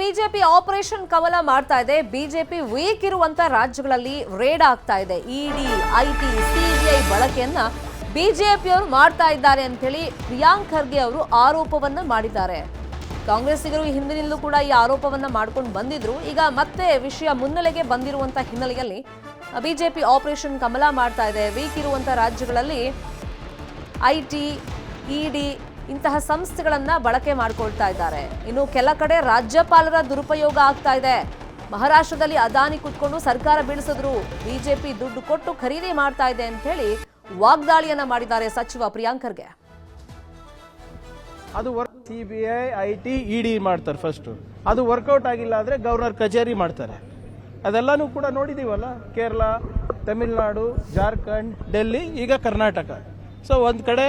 BJP operation ಕಮಲ ಮಾಡ್ತಾ ಇದೆ. BJP weak ಇರುವಂತ ರಾಜ್ಯಗಳಲ್ಲಿ ರೇಡ್ ಆಗ್ತಾ ಇದೆ. ಇಡಿ, ಐಟಿ, ಸಿಬಿಐ ಬಳಕೆಯನ್ನ ಬಿಜೆಪಿಯವರು ಮಾಡ್ತಾ ಇದ್ದಾರೆ ಅಂತ ಹೇಳಿ ಪ್ರಿಯಾಂಕ್ ಖರ್ಗೆ ಅವರು ಆರೋಪವನ್ನ ಮಾಡಿದ್ದಾರೆ. ಕಾಂಗ್ರೆಸ್ಸಿಗರು ಹಿಂದಿನಿಂದಲೂ ಕೂಡ ಈ ಆರೋಪವನ್ನ ಮಾಡ್ಕೊಂಡು ಬಂದಿದ್ರು. ಈಗ ಮತ್ತೆ ವಿಷಯ ಮುನ್ನೆಲೆಗೆ ಬಂದಿರುವಂತ ಹಿನ್ನೆಲೆಯಲ್ಲಿ ಬಿಜೆಪಿ ಆಪರೇಷನ್ ಕಮಲ ಮಾಡ್ತಾ ಇದೆ. ವೀಕ್ ಇರುವಂತ ರಾಜ್ಯಗಳಲ್ಲಿ ಐಟಿ, ಇಡಿ ಇಂತಹ ಸಂಸ್ಥೆಗಳನ್ನ ಬಳಕೆ ಮಾಡ್ಕೊಳ್ತಾ ಇದ್ದಾರೆ. ಇನ್ನು ಕೆಲ ಕಡೆ ರಾಜ್ಯಪಾಲರ ದುರುಪಯೋಗ ಆಗ್ತಾ ಇದೆ. ಮಹಾರಾಷ್ಟ್ರದಲ್ಲಿ ಅದಾನಿ ಕುತ್ಕೊಂಡು ಸರ್ಕಾರ ಬೀಳಿಸಿದ್ರು. ಬಿಜೆಪಿ ದುಡ್ಡು ಕೊಟ್ಟು ಖರೀದಿ ಮಾಡ್ತಾ ಇದೆ ಅಂತ ಹೇಳಿ ವಾಗ್ದಾಳಿಯನ್ನ ಮಾಡಿದ್ದಾರೆ ಸಚಿವ ಪ್ರಿಯಾಂಕರ್ಗೆ. ಅದು work C B I T E D ಮಾಡ್ತಾರೆ ಫಸ್ಟ್ ಅದು ವರ್ಕೌಟ್ ಆಗಿಲ್ಲ ಆದ್ರೆ ಗವರ್ನರ್ ಕಚೇರಿ ಮಾಡ್ತಾರೆ. ಅದೆಲ್ಲನೂ ಕೂಡ ನೋಡಿದ್ದೀವಲ್ಲ ಕೇರಳ, ತಮಿಳುನಾಡು, ಜಾರ್ಖಂಡ್, ಡೆಲ್ಲಿ, ಈಗ ಕರ್ನಾಟಕ. ಸೊ ಒಂದು ಕಡೆ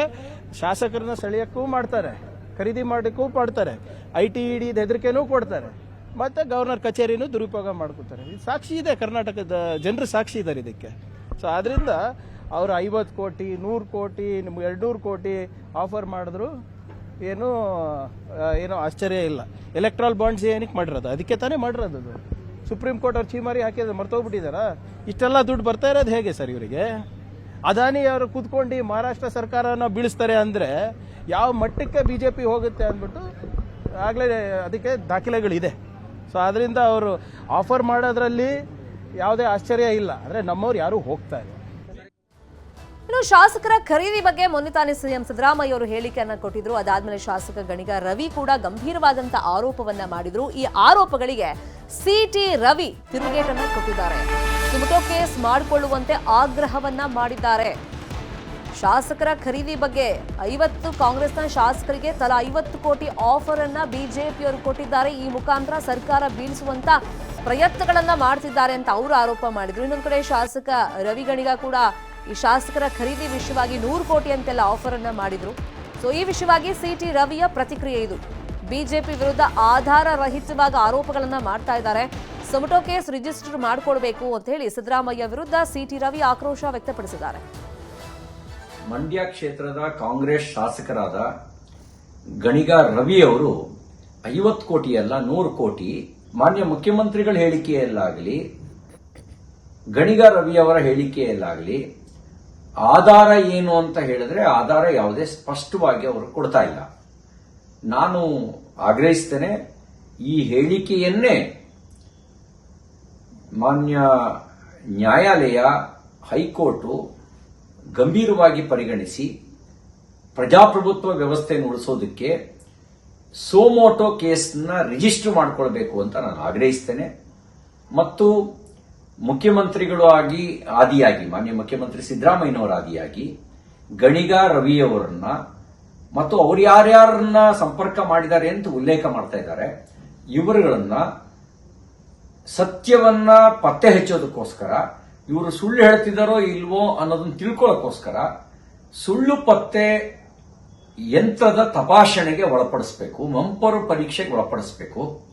ಶಾಸಕರನ್ನ ಸೆಳೆಯಕ್ಕೂ ಮಾಡ್ತಾರೆ, ಖರೀದಿ ಮಾಡೋಕ್ಕೂ ಮಾಡ್ತಾರೆ ಐ ಟಿ ಇ ಡಿ ಹೆದರಿಕೆನೂ ಕೊಡ್ತಾರೆ. ಮತ್ತು ಗವರ್ನರ್ ಕಚೇರಿನೂ ದುರುಪಯೋಗ ಮಾಡ್ಕೊತಾರೆ. ಸಾಕ್ಷಿ ಇದೆ, ಕರ್ನಾಟಕದ ಜನರು ಸಾಕ್ಷಿ ಇದ್ದಾರೆ ಇದಕ್ಕೆ. ಸೊ ಆದ್ದರಿಂದ ಅವರು ಐವತ್ತು ಕೋಟಿ, ನೂರು ಕೋಟಿ, ನಿಮ್ಗೆ ಎರಡ್ನೂರು ಕೋಟಿ ಆಫರ್ ಮಾಡಿದ್ರು, ಏನು ಏನು ಏನೋ ಆಶ್ಚರ್ಯ ಇಲ್ಲ. ಎಲೆಕ್ಟ್ರಾಲ್ ಬಾಂಡ್ಸ್ ಏನಕ್ಕೆ ಮಾಡಿರೋದು? ಅದಕ್ಕೆ ತಾನೇ ಮಾಡಿರೋದು ಅದು. ಸುಪ್ರೀಂ ಕೋರ್ಟ್ ಅವ್ರು ಚೀಮಾರಿ ಹಾಕಿದ್ರೆ ಮರ್ತೋಗ್ಬಿಟ್ಟಿದ್ದಾರಾ? ಇಷ್ಟೆಲ್ಲ ದುಡ್ಡು ಬರ್ತಾ ಇರೋದು ಹೇಗೆ ಸರ್ ಇವರಿಗೆ? ಅದಾನಿ ಅವರು ಕೂತ್ಕೊಂಡು ಮಹಾರಾಷ್ಟ್ರ ಸರ್ಕಾರನ ಬೀಳಿಸ್ತಾರೆ ಅಂದರೆ ಯಾವ ಮಟ್ಟಕ್ಕೆ ಬಿ ಜೆ ಪಿ ಹೋಗುತ್ತೆ ಅಂದ್ಬಿಟ್ಟು ಆಗಲೇ ಅದಕ್ಕೆ ದಾಖಲೆಗಳಿದೆ. ಸೊ ಅದರಿಂದ ಅವರು ಆಫರ್ ಮಾಡೋದ್ರಲ್ಲಿ ಯಾವುದೇ ಆಶ್ಚರ್ಯ ಇಲ್ಲ. ಅಂದರೆ ನಮ್ಮವ್ರು ಯಾರೂ ಹೋಗ್ತಾ ಇಲ್ಲ. ಇನ್ನು ಶಾಸಕರ ಖರೀದಿ ಬಗ್ಗೆ ಮೊನ್ನೆ ತಾನೇ ಸಿಎಂ ಸಿದ್ದರಾಮಯ್ಯ ಅವರು ಹೇಳಿಕೆಯನ್ನ ಕೊಟ್ಟಿದ್ರು. ಅದಾದ್ಮೇಲೆ ಶಾಸಕ ಗಣಿಗ ರವಿ ಕೂಡ ಗಂಭೀರವಾದಂತ ಆರೋಪವನ್ನ ಮಾಡಿದ್ರು. ಈ ಆರೋಪಗಳಿಗೆ ಸಿಟಿ ರವಿ ತಿರುಗೇಟನ್ನು ಕೊಟ್ಟಿದ್ದಾರೆ. ಸುಮಟೋ ಕೇಸ್ ಮಾಡಿಕೊಳ್ಳುವಂತೆ ಆಗ್ರಹವನ್ನ ಮಾಡಿದ್ದಾರೆ. ಶಾಸಕರ ಖರೀದಿ ಬಗ್ಗೆ ಐವತ್ತು ಕಾಂಗ್ರೆಸ್ನ ಶಾಸಕರಿಗೆ ತಲಾ ಐವತ್ತು ಕೋಟಿ ಆಫರ್ ಅನ್ನ ಬಿಜೆಪಿಯವರು ಕೊಟ್ಟಿದ್ದಾರೆ. ಈ ಮುಖಾಂತರ ಸರ್ಕಾರ ಬೀಳಿಸುವಂತ ಪ್ರಯತ್ನಗಳನ್ನ ಮಾಡ್ತಿದ್ದಾರೆ ಅಂತ ಅವರು ಆರೋಪ ಮಾಡಿದ್ರು. ಇನ್ನೊಂದು ಕಡೆ ಶಾಸಕ ರವಿ ಗಣಿಗ ಕೂಡ ಈ ಶಾಸಕರ ಖರೀದಿ ವಿಷಯವಾಗಿ ನೂರು ಕೋಟಿ ಅಂತೆಲ್ಲ ಆಫರ್ ಅನ್ನ ಮಾಡಿದ್ರು. ಸೊ, ಈ ವಿಷಯವಾಗಿ ಸಿಟಿ ರವಿಯ ಪ್ರತಿಕ್ರಿಯೆ ಇದು. ಬಿಜೆಪಿ ವಿರುದ್ಧ ಆಧಾರ ರಹಿತವಾಗಿ ಆರೋಪಗಳನ್ನ ಮಾಡ್ತಾ ಇದ್ದಾರೆ. ಸಮಟೋ ಕೇಸ್ ರಿಜಿಸ್ಟರ್ ಮಾಡಿಕೊಡಬೇಕು ಅಂತ ಹೇಳಿ ಸಿದ್ದರಾಮಯ್ಯ ವಿರುದ್ಧ ಸಿಟಿ ರವಿ ಆಕ್ರೋಶ ವ್ಯಕ್ತಪಡಿಸಿದ್ದಾರೆ. ಮಂಡ್ಯ ಕ್ಷೇತ್ರದ ಕಾಂಗ್ರೆಸ್ ಶಾಸಕರಾದ ಗಣಿಗ ರವಿ ಅವರು ಐವತ್ತು ಕೋಟಿ ಅಲ್ಲ, ನೂರು ಕೋಟಿ. ಮಾನ್ಯ ಮುಖ್ಯಮಂತ್ರಿಗಳ ಹೇಳಿಕೆಯಲ್ಲಾಗಲಿ, ಗಣಿಗ ರವಿ ಅವರ ಹೇಳಿಕೆಯಲ್ಲಾಗಲಿ, ಆಧಾರ ಏನು ಅಂತ ಹೇಳಿದ್ರೆ ಆಧಾರ ಯಾವುದೇ ಸ್ಪಷ್ಟವಾಗಿ ಅವರು ಕೊಡ್ತಾ ಇಲ್ಲ. ನಾನು ಆಗ್ರಹಿಸ್ತೇನೆ, ಈ ಹೇಳಿಕೆಯನ್ನೇ ಮಾನ್ಯ ನ್ಯಾಯಾಲಯ ಹೈಕೋರ್ಟು ಗಂಭೀರವಾಗಿ ಪರಿಗಣಿಸಿ ಪ್ರಜಾಪ್ರಭುತ್ವ ವ್ಯವಸ್ಥೆಯನ್ನು ಉಳಿಸೋದಕ್ಕೆ ಸೋಮೋಟೋ ಕೇಸ್ನ ರಿಜಿಸ್ಟರ್ ಮಾಡಿಕೊಳ್ಬೇಕು ಅಂತ ನಾನು ಆಗ್ರಹಿಸ್ತೇನೆ. ಮತ್ತು ಮುಖ್ಯಮಂತ್ರಿಗಳು ಆಗಿ, ಆದಿಯಾಗಿ, ಮಾನ್ಯ ಮುಖ್ಯಮಂತ್ರಿ ಸಿದ್ದರಾಮಯ್ಯನವರ ಆದಿಯಾಗಿ ಗಣಿಗ ರವಿಯವರನ್ನ ಮತ್ತು ಅವ್ರು ಯಾರ್ಯಾರನ್ನ ಸಂಪರ್ಕ ಮಾಡಿದ್ದಾರೆ ಅಂತ ಉಲ್ಲೇಖ ಮಾಡ್ತಾ ಇದ್ದಾರೆ. ಇವರುಗಳನ್ನ ಸತ್ಯವನ್ನ ಪತ್ತೆ ಹಚ್ಚೋದಕ್ಕೋಸ್ಕರ, ಇವರು ಸುಳ್ಳು ಹೇಳ್ತಿದ್ದಾರೋ ಇಲ್ವೋ ಅನ್ನೋದನ್ನ ತಿಳ್ಕೊಳ್ಳೋಕ್ಕೋಸ್ಕರ ಸುಳ್ಳು ಪತ್ತೆ ಯಂತ್ರದ ತಪಾಸಣೆಗೆ ಒಳಪಡಿಸಬೇಕು, ಮಂಪರು ಪರೀಕ್ಷೆಗೆ ಒಳಪಡಿಸಬೇಕು.